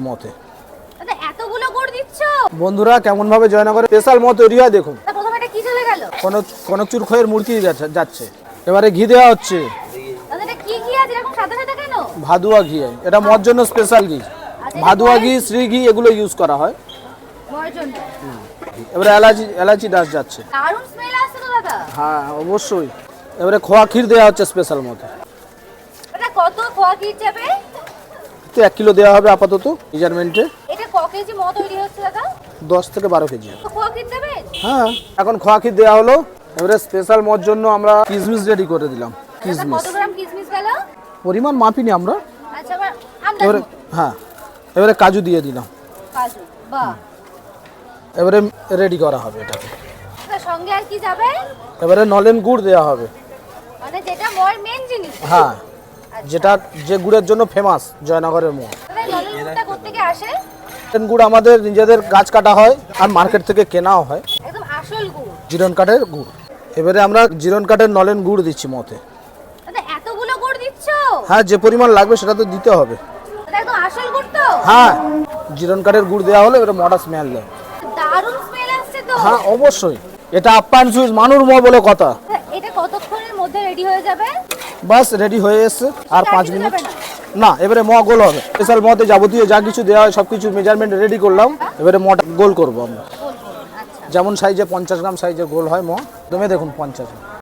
মতে। এতগুলো গুড় দিচ্ছ? বন্ধুরা কেমন ভাবে জয়নগরে স্পেশাল মত তৈরি হয় দেখুন প্রথমে এটা কি চলে গেল? কনক কনকচুর খয়ের মূর্তি যাচ্ছে- এবারে ঘি দেওয়া হচ্ছে। কি ঘি আছে? এরকম সাদা সাদা কেন? ভাদুয়া ঘি। এটা মর জন্য স্পেশাল ঘি ভাদুয়া ঘি শ্রী ঘি এগুলো ইউজ করা হয়। এবারে এলাচি এলাচি ডাস যাচ্ছে। দারুণ স্মেল আসছে তো দাদা। হ্যাঁ অবশ্যই। এবারে খোয়া ক্ষীর দেওয়া হচ্ছে স্পেশাল মতে। এটা কত খোয়া কি যাবে? তো এক কিলো দেওয়া হবে আপাতত মেজারমেন্টে এটা ক কেজি মতো তৈরি হচ্ছে দাদা? দশ থেকে বারো কেজি। খোয়া হ্যাঁ এখন খোয়া ক্ষীর দেওয়া হলো। এবারে স্পেশাল মর জন্য আমরা কিসমিস রেডি করে দিলাম কিসমিস। কত গ্রাম কিসমিস গেল? পরিমাণ মাপিনি আমরা। আচ্ছা এবার এবারে হ্যাঁ এবারে কাজু দিয়ে দিলাম। কাজু বাহ। এবারে রেডি করা হবে এটাকে। সঙ্গে আর কি যাবে? এবারে নলেন গুড় দেওয়া হবে। মানে যেটা ময়ের মেন জিনিস। হ্যাঁ। যেটা যে গুড়ের জন্য ফেমাস জয়নগরের আসে? গুড় আমাদের নিজেদের গাছ কাটা হয় আর মার্কেট থেকে কেনাও হয়। জিরন কাঠের গুড়। এবারে আমরা জিরন কাঠের নলেন গুড় দিচ্ছি মতে হ্যাঁ যে পরিমাণ লাগবে সেটা তো দিতে হবে। হ্যাঁ জিরন কাঠের গুড় দেওয়া হলে এবারে মডা স্মেল দেয়। হ্যাঁ অবশ্যই। এটা আপ্যায়ন সুইচ মানুর ম বলে কথা। এটা কতক্ষণের মধ্যে রেডি হয়ে যাবে? বাস রেডি হয়ে এসছে আর পাঁচ মিনিট না? এবারে ম গোল হবে। স্পেশাল মতে যাবতীয় যা কিছু দেওয়া হয় সব কিছু মেজারমেন্ট রেডি করলাম। এবারে মটা গোল করব আমরা। আচ্ছা। যেমন সাইজে পঞ্চাশ গ্রাম সাইজে গোল হয় ম তুমি দেখুন পঞ্চাশ। গ্রাম